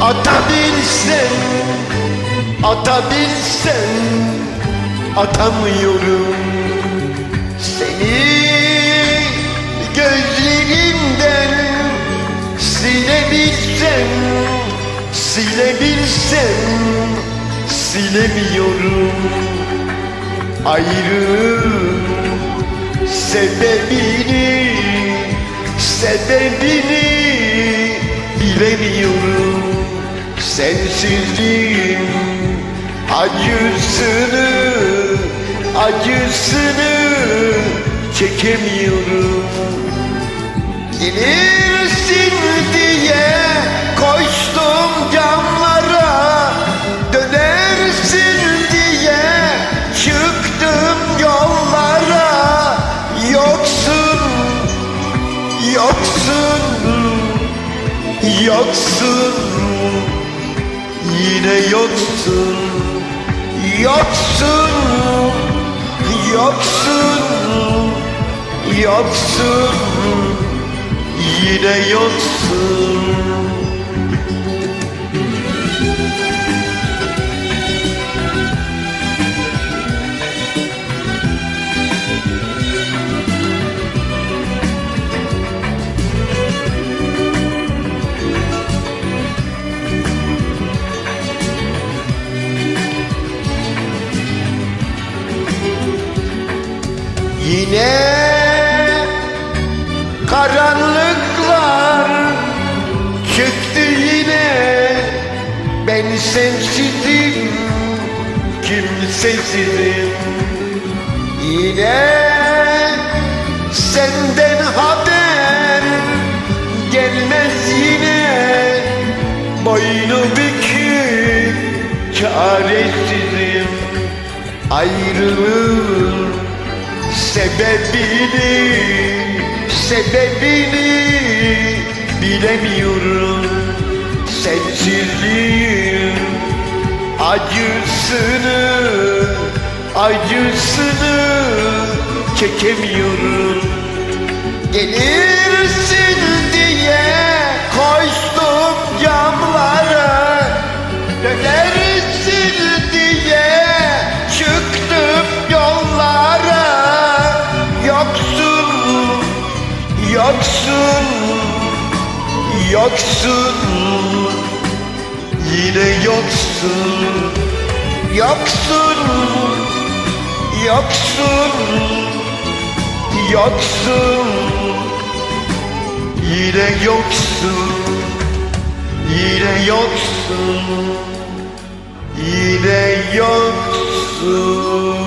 Atabilsem atamıyorum. Seni gözlerimden silebilsem Silebilsem silemiyorum. Ayrı sebebini sebebini bilemiyorum Sensizliğin acısını acısını çekemiyorum. Gelirsin diye koştum camlara Dönersin diye çıktım yollara. Yoksun, yoksun, yoksun Yine yoksun, yoksun, yoksun, yoksun. Yine yoksun Yine karanlıklar çıktı yine. Ben sensizim, kimsesizim Yine senden haber gelmez yine. Boynu bükük çaresizim. Ayrılığın sebebini sebebini bilemiyorum. Sensizliğin acısını acısını çekemiyorum. Gelirsin yoksun yine yoksun. Yoksun yoksun yoksun. Yine yoksun yine yoksun. Yine yoksun